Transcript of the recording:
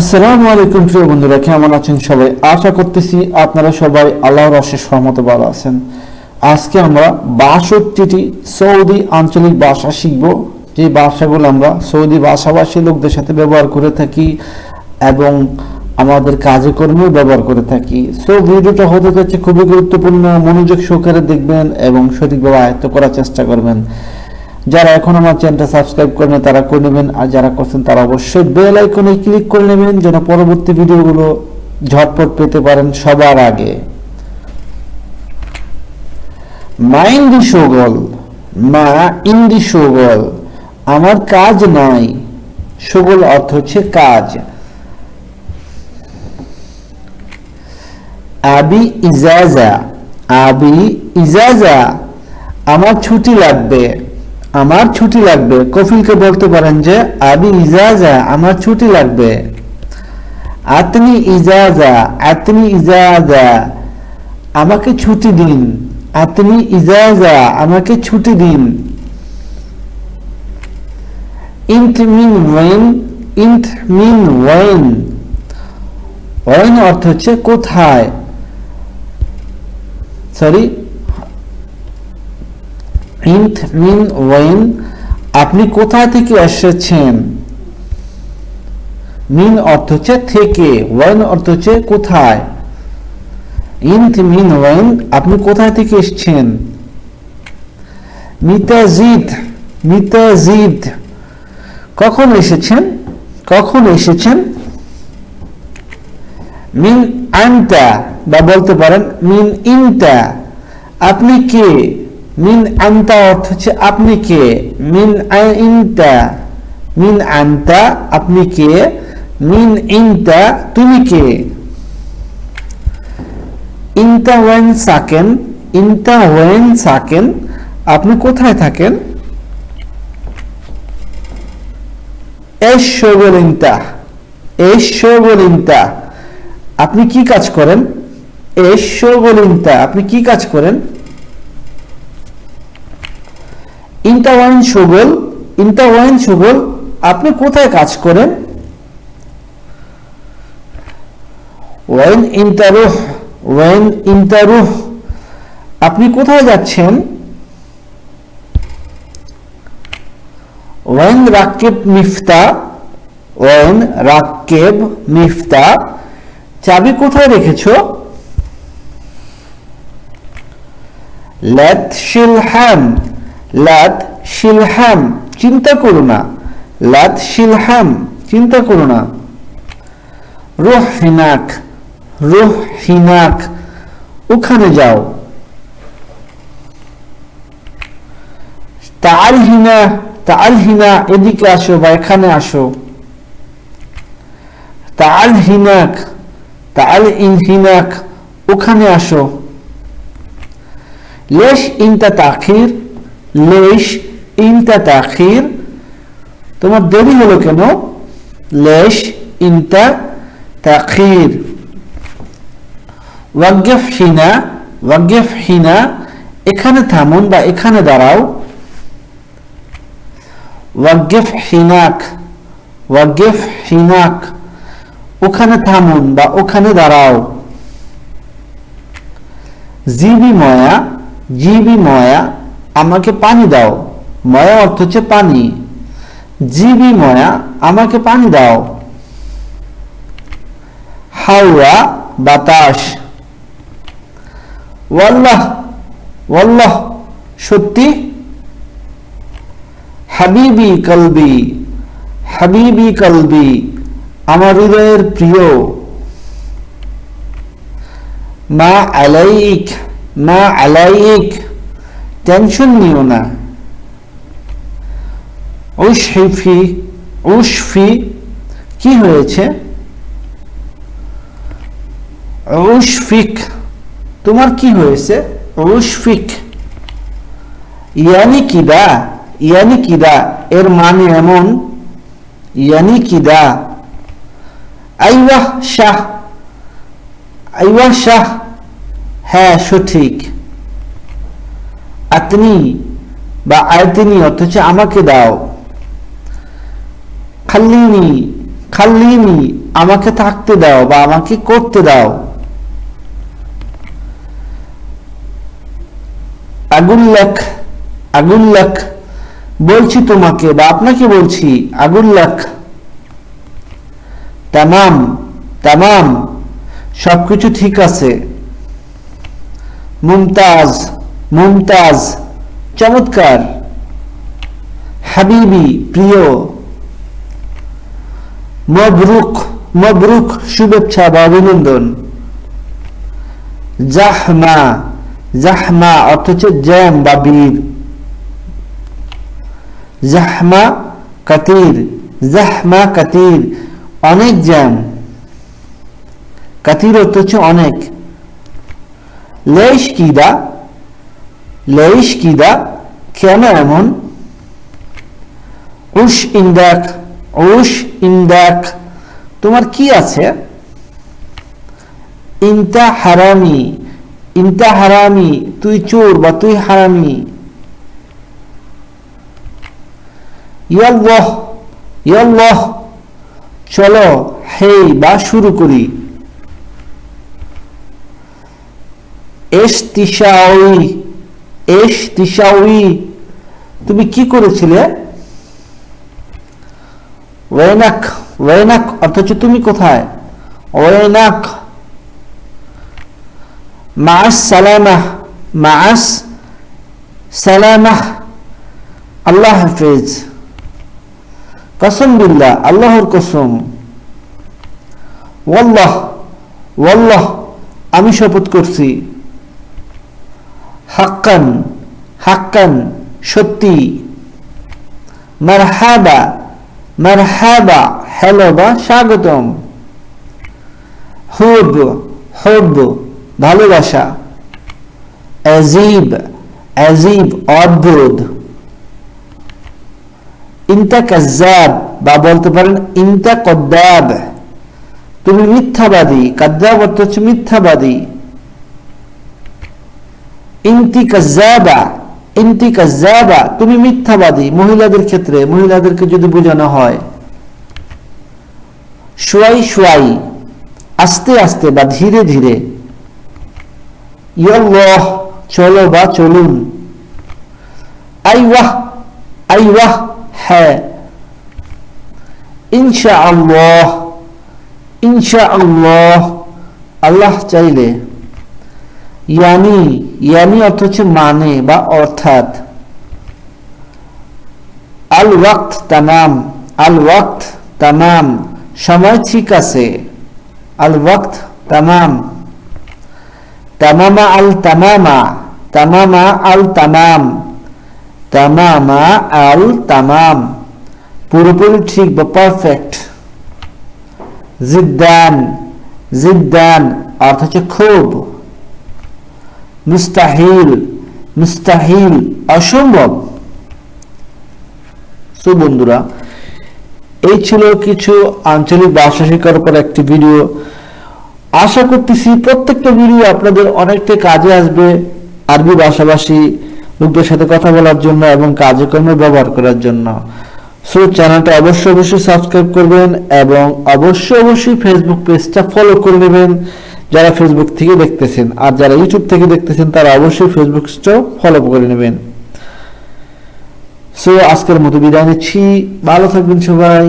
আসসালামু আলাইকুম, প্রিয় বন্ধুরা, কেমন আছেন সবাই? আশা করতেছি আপনারা সবাই আল্লাহর অশেষ ভালো আছেন। আজকে আমরা বাষট্টিটি সৌদি আঞ্চলিক ভাষা শিখব। যে ভাষাগুলো আমরা সৌদি ভাষাভাষী লোকদের সাথে ব্যবহার করে থাকি এবং আমাদের কাজে কর্মেও ব্যবহার করে থাকি। সো ভিডিওটা হতে খুবই গুরুত্বপূর্ণ। মনোযোগ সহকারে দেখবেন এবং সঠিকভাবে আয়ত্ত করার চেষ্টা করবেন। যারা এখন আমার চ্যানেলটা সাবস্ক্রাইব করেন তারা করে নেবেন। আর যারা করছেন, তারা অবশ্যই বেল আইকনে ক্লিক করে নেবেন, যেন পরবর্তী ভিডিওগুলো ঝটপট পেতে পারেন সবার আগে। মাইন্দি সুগল, মা ইন্দি সুগল, আমার কাজ নাই, সুগল অর্থ হচ্ছে কাজ। আবি ইজাজা আবি ইজাজা, আমার ছুটি লাগবে। আমার ছুটি লাগবে। কফিলকে বলতে পারেন যে আবি ইজাজা, আমার ছুটি লাগবে। আতনি ইজাজা আতনি ইজাজা, আমাকে ছুটি দিন। আতনি ইজাজা, আমাকে ছুটি দিন। ইন্ট মিন ওয়েন, ইন্ট মিন ওয়েন। ওয়েন অর্থ হচ্ছে কোথায়? সরি ইন্ট মিন ওয়েন আপনি কোথা থেকে এসেছেন? মিন অর্থ হচ্ছে থেকে ওয়েন অর্থ হচ্ছে কোথায়? ইন্ট, মিন ওয়েন আপনি কোথায় থেকে এসেছেন? মিতাজিদ মিতাজিদ, কখন এসেছেন? কখন এসেছেন? মিন আনটা বা বলতে পারেন মিন ইনটা আপনি কে? মিন আনতা অর্থ হচ্ছে আপনি কে? মিন ইনটা মিন আনতা, আপনি কে? মিন ইনটা তুমি কে? ইনটা ওয়েন সাকেন ইনটা ওয়েন সাকেন, আপনি কোথায় থাকেন? এস শোগলিনটা এস শোগলিনটা আপনি কি কাজ করেন? এস শোগলিনটা আপনি কি কাজ করেন? ইন্টাওয়াইন সুগল ইন্টাওয়াইন সুগল আপনি কোথায় কাজ করেন? ওয়াইন ইন্টারুহ ওয়াইন ইন্টারুহ আপনি কোথায় যাচ্ছেন? ওয়াইন রাকেব মিফতা ওয়াইন রাকেব মিফতা, চাবি কোথায় রেখেছো? লেট শিলহ্যাম লাত শিলহাম, চিন্তা করো না। লাত শিলহাম, চিন্তা করো না। রোহ হিনাক রোহ হিনাক ওখানে যাও। তাল হিনা তাল হিনা এদিকে আসো বা এখানে আসো। তাল হিনাক তাল ইন হিনাক ওখানে আসো। লেশ ইনতা তাখির লেশ ইনতা তাখির। তোমার দেরি হলো কেন? লেশ ইনতা তাখির। ওয়াগেফ হিনা হিনা, এখানে থামুন বা এখানে দাঁড়াও। ওয়াগেফ হিনাক ওয়াগেফ হিনাক, ওখানে থামুন বা ওখানে দাঁড়াও। জিবি ময়া জিবি ময়া আমাকে পানি দাও। ময়া অর্থ হচ্ছে পানি। জিবি ময়া, আমাকে পানি দাও। হাওয়া, বাতাস। ওয়াল্লাহ ওয়াল্লাহ, সত্যি। হাবিবি কলবি হাবিবি কলবি, আমার হৃদয়ের প্রিয়। মা আলাইক মা আলাইক। টেনশন নিও না। উশফি উশফি কি হয়েছে? উশফিক তোমার কি হয়েছে? উশফিক ইয়ানি কিদা ইয়ানি কিদা এর মানে এমন, ইয়ানি কিদা আইওয়াহ শাহ আইওয়াহ শাহ হ্যাঁ সঠিক। আতনি বা আয়তিনি, অথচ আমাকে দাও। খাল্লিনি খাল্লিনি, আমাকে থাকতে দাও বা আমাকে করতে দাও। আগুল্লাক আগুল্লাক বলছি তোমাকে বা আপনাকে বলছি আগুল্লাক তামাম তামাম, সবকিছু ঠিক আছে। মুমতাজ মুমতাজ চমৎকার। হাবিবি, প্রিয়। মবরুক মবরুক শুভেচ্ছা বা অভিনন্দন। জাহমা জাহমা অর্থ হচ্ছে জ্যাম বা বীর। জাহমা, কাতির। জাহমা, কাতির, অনেক জ্যাম। কাতির অর্থ হচ্ছে অনেক। লেশ কিদা লেশ কিদা কেন এমন উশ ইন্দাক উশ ইন্দাক তোমার কি আছে ইনতা হারামি ইনতা হারামি তুই চোর বা তুই হারামি ইয়াল্লাহ ইয়াল্লাহ চলো হেই বা শুরু করি এস তিসাউই এস তিসাউই তুমি কি করেছিলে? ওয়েনাক ওয়েনাক, অথচ তুমি কোথায়? ওয়েনাক মাস সালামাহ মাস সালামাহ আল্লাহ হাফেজ। কসম বিল্লাহ, আল্লাহর কসম। ওয়াল্লাহ ওয়াল্লাহ, আমি শপথ করছি। হাক্কান হাক্কান, সত্যি। মারহাবা মারহাবা, হ্যালো বা স্বাগতম। হুব হুব, ভালোবাসা। অ্যাজিব অ্যাজিব, অদ্ভুত। ইনতা কাজ্জাব বা বলতে পারেন ইনতা কদ্দাব তুমি মিথ্যাবাদী, কাদ্দাব অর্থ হচ্ছে মিথ্যাবাদী। ইনতি কাজ্জাবা ইনতি কাজ্জাবা, তুমি মিথ্যাবাদী, মহিলাদের ক্ষেত্রে, মহিলাদেরকে যদি বোঝানো হয়। শুয়াই শুয়াই, আস্তে আস্তে বা ধীরে ধীরে, ইয়াল্লাহ, চলো বা চলুন। আইওয়াহ আইওয়াহ হ্যাঁ। ইনশা আল্লাহ ইনশা আল্লাহ আল্লাহ চাইলে অর্থ হচ্ছে মানে বা অর্থাৎ। আল ওয়াক্ত তামাম, আল ওয়াক্ত তামাম, সময় ঠিক আছে। আল ওয়াক্ত তামাম। তামামা আল তামামা তামামা আল তামাম, তামামা আল তামাম। পুরোপুরি ঠিক বা পারফেক্ট জিদ্দান জিদ্দান অর্থ হচ্ছে খুব। মুস্তাহিল মুস্তাহিল, অসম্ভব। সো বন্ধুরা, এই ছিল কিছু আঞ্চলিক ভাষা শেখার উপর একটি ভিডিও। আশা করতেছি প্রত্যেকটা ভিডিও আপনাদের অনেকটা কাজে আসবে আরবি ভাষাভাষী লোকদের সাথে কথা বলার জন্য এবং কাজকর্মে ব্যবহার করার জন্য। সো চ্যানেলটা অবশ্যই অবশ্যই সাবস্ক্রাইব করবেন এবং অবশ্যই অবশ্যই ফেসবুক পেজটা ফলো করে নেবেন। যারা ফেসবুক থেকে দেখতেছেন আর যারা ইউটিউব থেকে দেখতেছেন, তারা অবশ্যই ফেসবুক ফলো করে নেবেন। সো আজকের মতো বিদায় নিচ্ছি। ভালো থাকবেন সবাই।